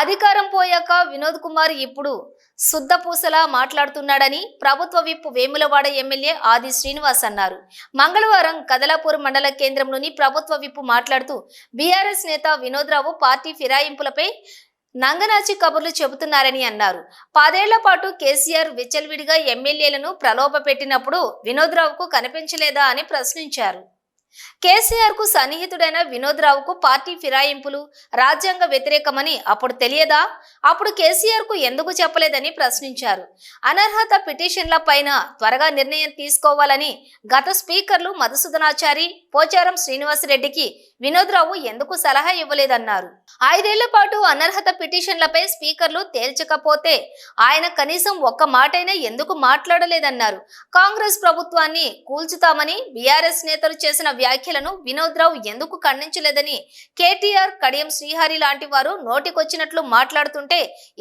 అధికారం పోయాక వినోద్ కుమార్ ఇప్పుడు శుద్ధపూసలా మాట్లాడుతున్నాడని ప్రభుత్వ విప్ వేములవాడ ఎమ్మెల్యే ఆది శ్రీనివాస్ అన్నారు. మంగళవారం కదలాపూర్ మండల కేంద్రంలోని ప్రభుత్వ విప్ మాట్లాడుతూ బీఆర్ఎస్ నేత వినోద్ రావు పార్టీ ఫిరాయింపులపై నంగనాచి కబుర్లు చెబుతున్నారని అన్నారు. పదేళ్ళ పాటు కేసీఆర్ విచ్చలవిడిగా ఎమ్మెల్యేలను ప్రలోభ పెట్టినప్పుడు వినోద్ కనిపించలేదా అని ప్రశ్నించారు. కేసీఆర్కు సన్నిహితుడైన వినోద్ రావుకు పార్టీ ఫిరాయింపులు రాజ్యాంగ వ్యతిరేకమని అప్పుడు తెలియదా? అప్పుడు కేసీఆర్కు ఎందుకు చెప్పలేదని ప్రశ్నించారు. అనర్హత పిటిషన్ల పైన త్వరగా నిర్ణయం తీసుకోవాలని గత స్పీకర్లు మధుసూదనాచారి పోచారం శ్రీనివాసరెడ్డికి వినోద్ రావు ఎందుకు సలహా ఇవ్వలేదన్నారు. ఐదేళ్ళ పాటు అనర్హత పిటిషన్లపై స్పీకర్లు తేల్చకపోతే ఆయన కనీసం ఒక్క మాటైనా ఎందుకు మాట్లాడలేదన్నారు. కాంగ్రెస్ ప్రభుత్వాన్ని కూల్చుతామని బీఆర్ఎస్ నేతలు చేసిన వ్యాఖ్యలను వినోద్ రావు ఎందుకు ఖండించలేదని కేటీఆర్ కడియం శ్రీహరి లాంటి వారు నోటికొచ్చినట్లు మాట్లాడుతుంటే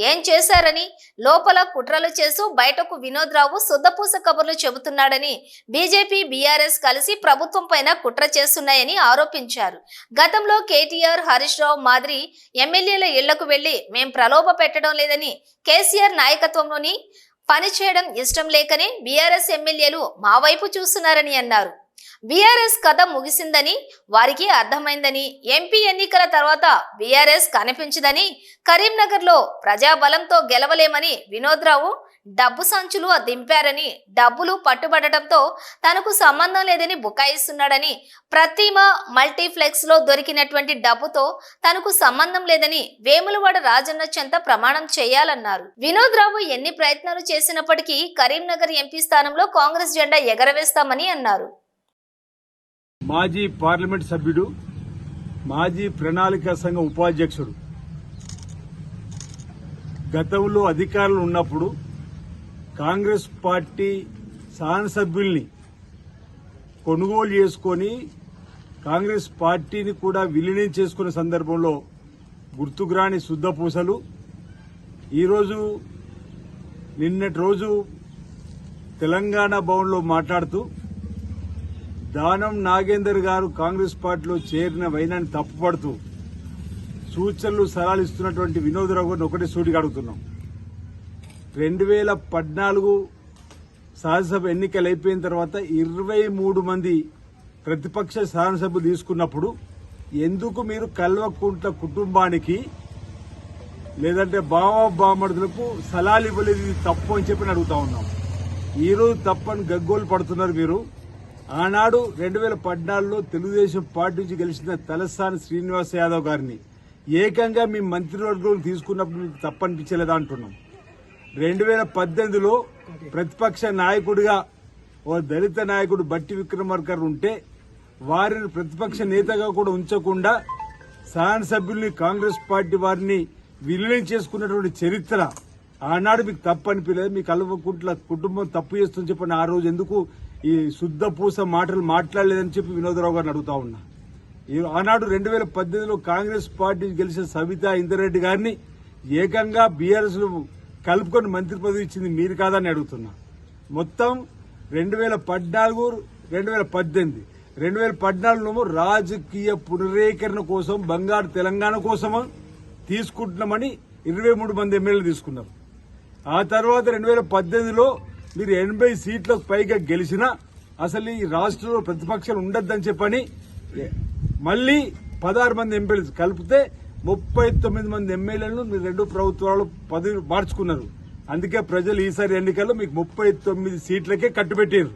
ఏం చేశారని లోపల కుట్రలు చేస్తూ బయటకు వినోద్ రావు శుద్ధపూస కబుర్లు చెబుతున్నాడని బీజేపీ బీఆర్ఎస్ కలిసి ప్రభుత్వం పైన కుట్ర చేస్తున్నాయని ఆరోపించారు. గతంలో కేటీఆర్ హరీష్ రావు మాదిరి ఎమ్మెల్యేల ఇళ్ళకు వెళ్ళి మేం ప్రలోభ పెట్టడం లేదని కేసీఆర్ నాయకత్వంలోని పనిచేయడం ఇష్టం లేకనే బీఆర్ఎస్ ఎమ్మెల్యేలు మా వైపు చూస్తున్నారని అన్నారు. బీఆర్ఎస్ కథ ముగిసిందని వారికి అర్థమైందని ఎంపీ ఎన్నికల తర్వాత బీఆర్ఎస్ కనిపించదని కరీంనగర్లో ప్రజాబలంతో గెలవలేమని వినోద్ రావు డబ్బు సంచులు దింపారని డబ్బులు పట్టుబడటంతో తనకు సంబంధం లేదని బుకాయిస్తున్నాడని ప్రతిమ మల్టీప్లెక్స్లో దొరికినటువంటి డబ్బుతో తనకు సంబంధం లేదని వేములవాడ రాజన్న చెంత ప్రమాణం చేయాలన్నారు. వినోద్ రావు ఎన్ని ప్రయత్నాలు చేసినప్పటికీ కరీంనగర్ ఎంపీ స్థానంలో కాంగ్రెస్ జెండా ఎగరవేస్తామని అన్నారు. మాజీ పార్లమెంట్ సభ్యుడు మాజీ ప్రణాళిక సంఘం ఉపాధ్యక్షుడు. గతంలో అధికారులు ఉన్నప్పుడు కాంగ్రెస్ పార్టీ శాసనసభ్యుల్ని కొనుగోలు చేసుకొని కాంగ్రెస్ పార్టీని కూడా విలీనం చేసుకున్న సందర్భంలో గుర్తుకురాని శుద్ధపూసలు. ఈరోజు నిన్నటి రోజు తెలంగాణ భవన్లో మాట్లాడుతూ దానం నాగేందర్ గారు కాంగ్రెస్ పార్టీలో చేరిన వైనాన్ని తప్పుపడుతూ సూచనలు సలహాలు ఇస్తున్నటువంటి వినోదరావు గారిని ఒకటే సూటిగా అడుగుతున్నాం. రెండు వేల పద్నాలుగు శాసనసభ ఎన్నికలు అయిపోయిన తర్వాత ఇరవై మూడు మంది ప్రతిపక్ష శాసనసభ్యులు తీసుకున్నప్పుడు ఎందుకు మీరు కల్వకుంట్ల కుటుంబానికి లేదంటే బావ బామడులకు సలాలు ఇవ్వలేదు ఇది తప్పు అని చెప్పి అడుగుతా ఉన్నాం. ఈరోజు తప్పని గగ్గోలు పడుతున్నారు మీరు. ఆనాడు రెండు వేల పద్నాలుగులో తెలుగుదేశం పార్టీ నుంచి గెలిచిన తలసాని శ్రీనివాస్ యాదవ్ గారిని ఏకంగా మీ మంత్రివర్గంలో తీసుకున్నప్పుడు మీకు తప్పనిపించలేదా అంటున్నాం. రెండు వేల పద్దెనిమిదిలో ప్రతిపక్ష నాయకుడిగా ఓ దళిత నాయకుడు బట్టి విక్రమార్కర్ ఉంటే వారిని ప్రతిపక్ష నేతగా కూడా ఉంచకుండా శాసనసభ్యుల్ని కాంగ్రెస్ పార్టీ వారిని విలీనం చేసుకున్నటువంటి చరిత్ర ఆనాడు మీకు తప్పు అనిపించలేదు మీ కల్వకుంట్ల కుటుంబం తప్పు చేస్తుందని చెప్పని ఆ రోజు ఎందుకు ఈ శుద్ధ పూస మాటలు మాట్లాడలేదని చెప్పి వినోదరావు గారిని అడుగుతా ఉన్నా. ఈ ఆనాడు రెండు వేల పద్దెనిమిదిలో కాంగ్రెస్ పార్టీ గెలిచిన సవితా ఇందరెడ్డి గారిని ఏకంగా బీఆర్ఎస్ కలుపుకొని మంత్రి పదవి ఇచ్చింది మీరు కాదని అడుగుతున్నా. మొత్తం రెండు వేల పద్నాలుగు రెండు వేల పద్దెనిమిది. రెండు వేల పద్నాలుగులో రాజకీయ పునరేకరణ కోసం బంగారు తెలంగాణ కోసం తీసుకుంటున్నామని ఇరవై మూడు మంది ఎమ్మెల్యేలు తీసుకున్నారు. ఆ తర్వాత రెండు వేల పద్దెనిమిదిలో మీరు ఎనభై సీట్లకు పైగా గెలిచినా అసలు ఈ రాష్ట్రంలో ప్రతిపక్షాలు ఉండొద్దని చెప్పని మళ్ళీ పదహారు మంది ఎంపీలు కలిపితే ముప్పై తొమ్మిది మంది ఎమ్మెల్యేలను మీరు రెండు ప్రభుత్వాలు పదవి మార్చుకున్నారు. అందుకే ప్రజలు ఈసారి ఎన్నికల్లో మీకు ముప్పై తొమ్మిది సీట్లకే కట్టుబెట్టారు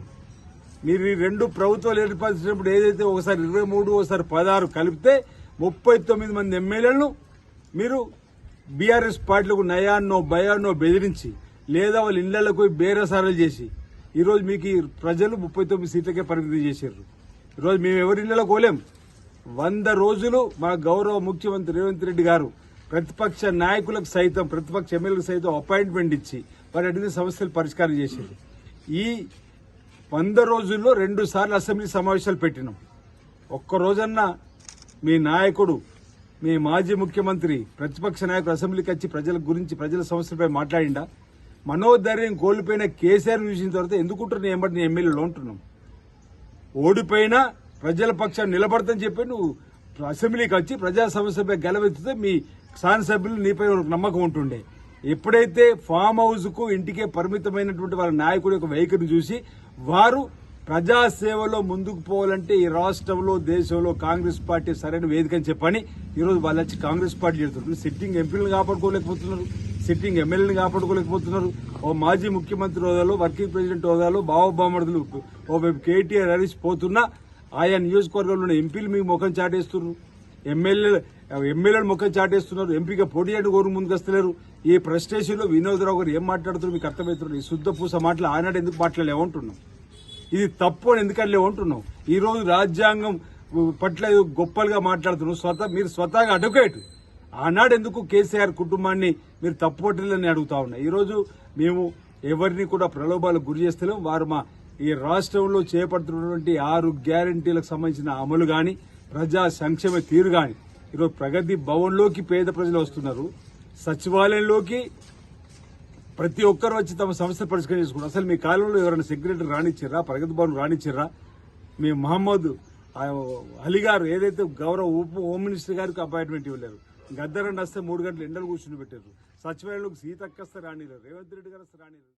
మీరు ఈ రెండు ప్రభుత్వాలు ఏర్పరిచినప్పుడు ఏదైతే ఒకసారి ఇరవై మూడు ఒకసారి పదహారు కలిపితే ముప్పై తొమ్మిది మంది ఎమ్మెల్యేలను మీరు బీఆర్ఎస్ పార్టీలకు నయాన్నో భయాన్నో బెదిరించి లేదా వాళ్ళ ఇళ్ళకు బేరసారాలు చేసి ఈరోజు మీకు ప్రజలు ముప్పై తొమ్మిది సీట్లకే పరిమితి చేశారు ఈరోజు మేము ఎవరి ఇళ్ళలో కోలేం? వంద రోజులు మా గౌరవ ముఖ్యమంత్రి రేవంత్ రెడ్డి గారు ప్రతిపక్ష నాయకులకు సైతం ప్రతిపక్ష ఎమ్మెల్యేలకు సైతం అపాయింట్మెంట్ ఇచ్చి వారి అడిగిన సమస్యలు పరిష్కారం చేశారు ఈ వంద రోజుల్లో రెండు సార్లు అసెంబ్లీ సమావేశాలు పెట్టినాం. ఒక్క రోజన్నా మీ నాయకుడు మీ మాజీ ముఖ్యమంత్రి ప్రతిపక్ష నాయకుడు అసెంబ్లీకి వచ్చి ప్రజల గురించి ప్రజల సమస్యలపై మాట్లాడిండా? మనోధైర్యం కోల్పోయిన కేసీఆర్ చూసిన తర్వాత ఎందుకుంటున్నా ఏమంటే నేను ఎమ్మెల్యేలు ఉంటున్నాం ఓడిపోయినా ప్రజల పక్షాన్ని నిలబడతని చెప్పి నువ్వు అసెంబ్లీకి వచ్చి ప్రజా సమస్యపై గెలవెత్తితే మీ శాసనసభ్యులు నీపై నమ్మకం ఉంటుండే. ఎప్పుడైతే ఫామ్ హౌస్కు ఇంటికే పరిమితమైనటువంటి వాళ్ళ నాయకుడి యొక్క వైఖరిని చూసి వారు ప్రజాసేవలో ముందుకు పోవాలంటే ఈ రాష్ట్రంలో దేశంలో కాంగ్రెస్ పార్టీ సరైన వేదిక అని చెప్పని ఈరోజు వాళ్ళు వచ్చి కాంగ్రెస్ పార్టీ చేస్తున్నారు. సిట్టింగ్ ఎంపీలను కాపాడుకోలేకపోతున్నారు. సిట్టింగ్ ఎమ్మెల్యేని కాపాడుకోలేకపోతున్నారు. ఓ మాజీ ముఖ్యమంత్రి హోదాలో వర్కింగ్ ప్రెసిడెంట్ హోదాలో బావబామడులు ఓవైపు కేటీఆర్ హరీష్ పోతున్నా ఆయా నియోజకవర్గంలో ఉన్న ఎంపీలు మీకు ముఖం చాటేస్తున్నారు. ఎమ్మెల్యేలు ఎమ్మెల్యేలు ముఖం చాటేస్తున్నారు. ఎంపీగా పోటీ చేయడం కోరు ముందుకు వస్తలేరు ఈ ప్రెస్టేషన్ వినోదరావు గారు ఏం మాట్లాడుతున్నారు? మీకు అర్థమవుతున్నారు ఈ శుద్ధ పూస మాటలు ఆనాడు ఎందుకు మాట్లాడలేమంటున్నాం? ఇది తప్పు అని ఎందుకని లేవంటున్నాం ఈ రోజు రాజ్యాంగం పట్ల గొప్పలుగా మాట్లాడుతున్నాం స్వత మీరు స్వతహాగా అడ్వకేట్ ఆనాడు ఎందుకు కేసీఆర్ కుటుంబాన్ని మీరు తప్పుపట్టాలని అడుగుతా ఉన్నా. ఈరోజు మేము ఎవరిని కూడా ప్రలోభాలకు గురి చేస్తలేము వారు మా ఈ రాష్ట్రంలో చేపడుతున్నటువంటి ఆరు గ్యారంటీలకు సంబంధించిన అమలు కానీ ప్రజా సంక్షేమ తీరు కానీ ఈరోజు ప్రగతి భవన్లోకి పేద ప్రజలు వస్తున్నారు. సచివాలయంలోకి ప్రతి ఒక్కరు వచ్చి తమ సమస్య పరిష్కారం చేసుకుంటారు. అసలు మీ కాలంలో ఎవరైనా సెక్రటరీ రాణించారా? ప్రగతి భవన్ రాణించారా? మీ మహమ్మద్ అలీగారు అలీ గారు ఏదైతే గౌరవ ఉప హోమ్ మినిస్టర్ గారికి అపాయింట్మెంట్ ఇవ్వలేరు. గద్దరండి వస్తే మూడు గంటలు ఎండలు కూర్చుని పెట్టారు. సచివాలయంలోకి సీతక్క వస్తే రేవంత్ రెడ్డి గారు వస్తే రానిలేరు